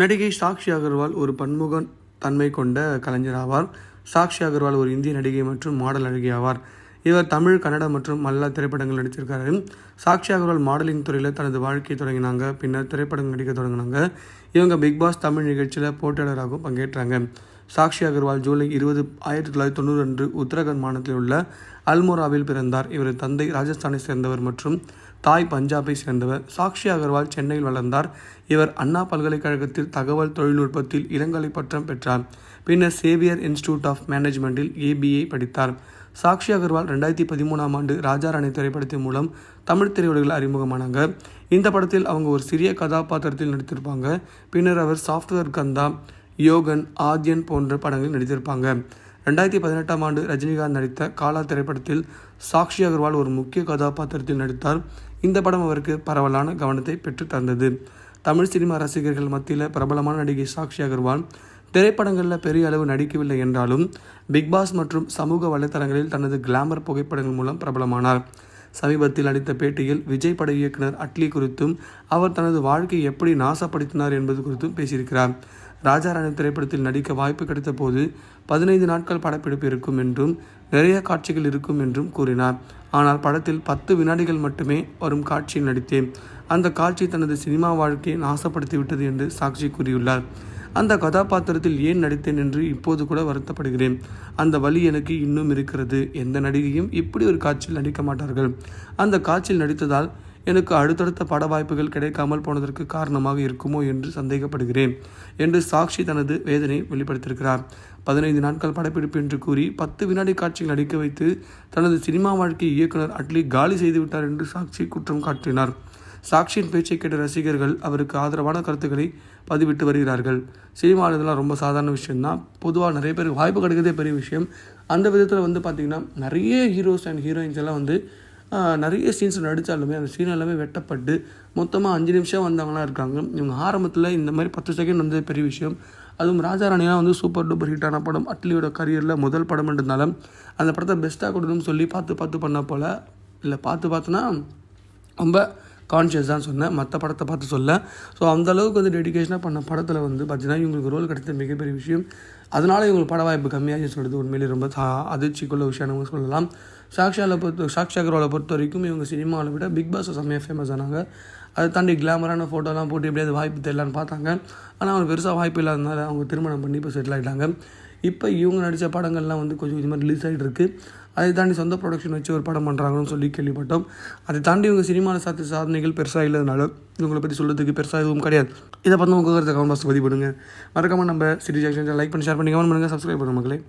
நடிகை சாக்ஷி அகர்வால் ஒரு பன்முக தன்மை கொண்ட கலைஞர் ஆவார். சாக்ஷி அகர்வால் ஒரு இந்திய நடிகை மற்றும் மாடல் நடிகை ஆவார். இவர் தமிழ் கன்னட மற்றும் மல்ல திரைப்படங்கள் நடிச்சிருக்காரு. சாக்ஷி அகர்வால் மாடலிங் துறையில் தனது வாழ்க்கையை தொடங்கினாங்க. பின்னர் திரைப்படங்கள் நடிக்க தொடங்கினாங்க. இவங்க பிக் பாஸ் தமிழ் நிகழ்ச்சியில் போட்டியாளராகவும் பங்கேற்றாங்க. சாக்ஷி அகர்வால் ஜூலை இருபது ஆயிரத்தி தொள்ளாயிரத்தி தொண்ணூறு அன்று உத்தரகண்ட் மாநிலத்தில் உள்ள அல்மோராவில் பிறந்தார். இவர் தந்தை ராஜஸ்தானை சேர்ந்தவர் மற்றும் தாய் பஞ்சாபை சேர்ந்தவர். சாக்ஷி அகர்வால் சென்னையில் வளர்ந்தார். இவர் அண்ணா பல்கலைக்கழகத்தில் தகவல் தொழில்நுட்பத்தில் இளங்கலை பட்டம் பெற்றார். பின்னர் சேவியர் இன்ஸ்டிடியூட் ஆஃப் மேனேஜ்மெண்ட்டில் ஏபிஏ படித்தார். சாக்ஷி அகர்வால் ரெண்டாயிரத்தி பதிமூணாம் ஆண்டு ராஜா ராணி திரைப்படத்தின் மூலம் தமிழ் திரையுலகில் அறிமுகமானாங்க. இந்த படத்தில் அவங்க ஒரு சிறிய கதாபாத்திரத்தில் நடித்திருப்பாங்க. பின்னர் அவர் சாஃப்ட்வேர் கந்தா யோகன் ஆத்யன் போன்ற படங்களில் நடித்திருப்பாங்க. ரெண்டாயிரத்தி பதினெட்டாம் ஆண்டு ரஜினிகாந்த் நடித்த காலா திரைப்படத்தில் சாக்ஷி அகர்வால் ஒரு முக்கிய கதாபாத்திரத்தில் நடித்தார். இந்த படம் அவருக்கு பரவலான கவனத்தை பெற்று தந்தது. தமிழ் சினிமா ரசிகர்கள் மத்தியில் பிரபலமான நடிகை சாக்ஷி அகர்வால் திரைப்படங்களில் பெரிய அளவு நடிக்கவில்லை என்றாலும் பிக்பாஸ் மற்றும் சமூக வலைத்தளங்களில் தனது கிளாமர் புகைப்படங்கள் மூலம் பிரபலமானார். சமீபத்தில் அளித்த பேட்டியில் விஜய் பட இயக்குனர் அட்லி குறித்தும் அவர் தனது வாழ்க்கையை எப்படி நாசப்படுத்தினார் என்பது குறித்தும் பேசியிருக்கிறார். ராஜாராணி திரைப்படத்தில் நடிக்க வாய்ப்பு கிடைத்த போது பதினைந்து நாட்கள் படப்பிடிப்பு இருக்கும் என்றும் நிறைய காட்சிகள் இருக்கும் என்றும் கூறினார். ஆனால் படத்தில் பத்து வினாடிகள் மட்டுமே வரும் காட்சியில் நடித்தேன். அந்த காட்சி தனது சினிமா வாழ்க்கையை நாசப்படுத்தி விட்டது என்று சாக்ஷி கூறியுள்ளார். அந்த கதாபாத்திரத்தில் ஏன் நடித்தேன் என்று இப்போது கூட வருத்தப்படுகிறேன். அந்த வழி எனக்கு இன்னும் இருக்கிறது. எந்த நடிகையும் இப்படி ஒரு காட்சியில் நடிக்க மாட்டார்கள். அந்த காட்சியில் நடித்ததால் எனக்கு அடுத்தடுத்த பட வாய்ப்புகள் கிடைக்காமல் போனதற்கு காரணமாக இருக்குமோ என்று சந்தேகப்படுகிறேன் என்று சாக்ஷி தனது வேதனை வெளிப்படுத்தியிருக்கிறார். பதினைந்து நாட்கள் படப்பிடிப்பு என்று கூறி பத்து வினாடி காட்சிகள் அடிக்க வைத்து தனது சினிமா வாழ்க்கை இயக்குனர் அட்லி காலி செய்துவிட்டார் என்று சாக்ஷி குற்றம் காட்டினார். சாக்ஷியின் பேச்சை கேட்ட ரசிகர்கள் அவருக்கு ஆதரவான கருத்துக்களை பதிவிட்டு வருகிறார்கள். சினிமாவில் இதெல்லாம் ரொம்ப சாதாரண விஷயம்தான். பொதுவாக நிறைய பேருக்கு வாய்ப்பு கிடைக்கிறதே பெரிய விஷயம். அந்த விதத்தில் வந்து பார்த்திங்கன்னா நிறைய ஹீரோஸ் அண்ட் ஹீரோயின்ஸ் எல்லாம் வந்து நிறைய சீன்ஸ் நடித்தாலுமே அந்த சீன் எல்லாமே வெட்டப்பட்டு மொத்தமாக அஞ்சு நிமிஷம் வந்தவங்களாம் இருக்காங்க. இவங்க ஆரம்பத்தில் இந்த மாதிரி பத்து செகண்ட் வந்தது பெரிய விஷயம். அதுவும் ராஜாராணியாக வந்து சூப்பர் டூப்பர் ஹிட்டான படம். அட்லியோட கரியரில் முதல் படம் இருந்தாலும் அந்த படத்தை பெஸ்ட்டாக கொடுக்கணும்னு சொல்லி பார்த்து பார்த்து பண்ண போல். இல்லை பார்த்து பார்த்துனா ரொம்ப கான்ஷியஸ் தான் சொன்னேன். மற்ற படத்தை பார்த்து சொல்ல. ஸோ அந்த அளவுக்கு வந்து டெடிக்கேஷனாக பண்ண படத்தில் வந்து பார்த்தீங்கன்னா இவங்களுக்கு ரோல் கிடைத்த மிகப்பெரிய விஷயம். அதனால இவங்களுக்கு பட வாய்ப்பு கம்மியாகி சொல்கிறது உண்மையிலேயே ரொம்ப அதிர்ச்சிக்குள்ள விஷயம் நம்ம சொல்லலாம். சாக்ஷாவில் பொறுத்த சாக்ஷி அகர்வாலை பொறுத்த வரைக்கும் இவங்க சினிமாவில் விட பிக் பாஸ் செம்மையாக ஃபேமஸ் ஆனாங்க. அதை தாண்டி கிளாமரான ஃபோட்டோலாம் போட்டு எப்படியாவது வாய்ப்பு தெரியலான்னு பார்த்தாங்க. ஆனால் அவங்க பெருசாக வாய்ப்பு இல்லாதனால அவங்க திருமணம் பண்ணி இப்போ செட்டில் ஆகிட்டாங்க இப்போ இவங்க நடித்த படங்கள்லாம் வந்து கொஞ்சம் கொஞ்சமாக ரிலீஸ் ஆகிட்டு இருக்குது அதை தாண்டி சொந்த ப்ரொடக்ஷன் வச்சு ஒரு படம் பண்ணுறாங்கன்னு சொல்லி கேள்விப்பட்டோம். அதை தாண்டி இவங்க சினிமாவில் சாத்திய சாதனைகள் பெருசாக இல்லாதனால இவங்களை பற்றி சொல்கிறதுக்கு பெருசாக எதுவும் கிடையாது. இதை பார்த்து உங்கள் கருத்தை கமெண்ட் பாக்ஸ் பதிவு பண்ணுங்கள் மறக்காமல் நம்ம சிட்டி ஜங்ஷன் லைக் பண்ணி ஷேர் பண்ணி கமெண்ட் பண்ணுங்கள் சப்ஸ்கிரைப் பண்ணுங்கள் மக்களே.